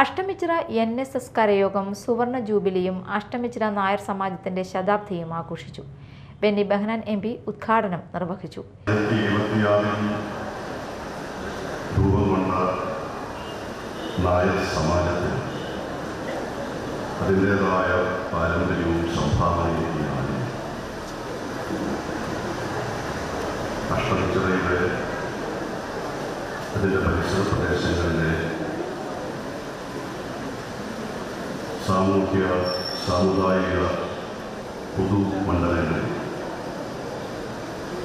Ashtamichira N S S കരയോഗം സുവർണ ജൂബിലിയും അഷ്ടമിച്ചിറ നായർ സമാജത്തിന്റെ ശതാബ്ദിയും ആഘോഷിച്ചു. ബെന്നി ബഹനാൻ എം പി ഉദ്ഘാടനം നിർവഹിച്ചു. നായർ സമാജത്തിൽ അതിന്റേതായ പാരമ്പര്യവും സംഭാവനയും അഷ്ടമിച്ചിറയുടെ അതിന്റെ പരിസര പ്രദേശങ്ങളിലെ സാമൂഹ്യ സാമുദായിക പൊതു മണ്ഡലങ്ങളിൽ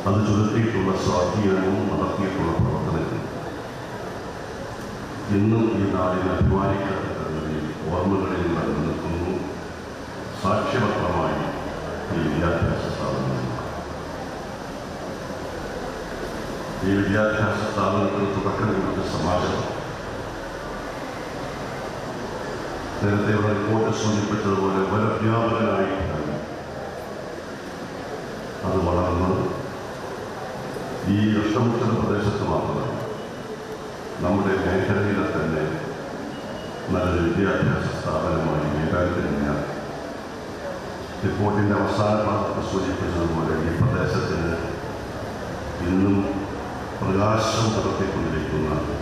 അത് ചുരുത്തിയിട്ടുള്ള സ്വാധീനവും നടത്തിയിട്ടുള്ള പ്രവർത്തനങ്ങൾ. ഇന്നും ഈ നാടിനെ അഭിമാനിക്കത്തക്ക നിലയിൽ ഓർമ്മകളിൽ നിലനിൽക്കുന്നു സാക്ഷ്യപത്രമായി ഈ വിദ്യാഭ്യാസ സ്ഥാപനങ്ങൾ. ഈ വിദ്യാഭ്യാസ സ്ഥാപനത്തിന് തുടക്കം കുറിച്ച സമാജം നേരത്തെ ഇവിടെ റിപ്പോർട്ട് സൂചിപ്പിച്ചതുപോലെ വരവ്യാപകനായി അത് വളർന്ന് ഈ അഷ്ടമുത്തര പ്രദേശത്ത് മാത്രമല്ല നമ്മുടെ മേഖലയിലെ തന്നെ നല്ലൊരു വിദ്യാഭ്യാസ സ്ഥാപനമായി ഏകാഗ്രതയാണ് റിപ്പോർട്ടിന്റെ അവസാന ഭാഗത്ത് സൂചിപ്പിച്ചതുപോലെ ഈ പ്രദേശത്തിന് ഇന്നും പ്രകാശം പകർത്തിക്കൊണ്ടിരിക്കുന്ന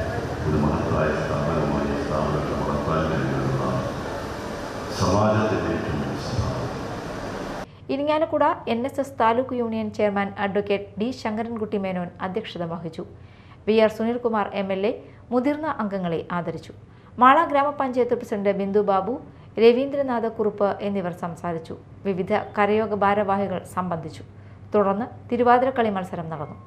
Irinjalakuda N S S taluk union chairman advocate D Sankarankutty Menon അധ്യക്ഷത വഹിച്ചു. V R Sunilkumar M L A മുതിർന്ന അംഗങ്ങളെ ആദരിച്ചു. മാള ഗ്രാമപഞ്ചായത്ത് പ്രസിഡന്റ് ബിന്ദു ബാബു രവീന്ദ്രനാഥ കുറുപ്പ് എന്നിവർ സംസാരിച്ചു. വിവിധ കരയോഗ ഭാരവാഹികൾ സംബന്ധിച്ചു. തുടർന്ന് തിരുവാതിരക്കളി മത്സരം നടന്നു.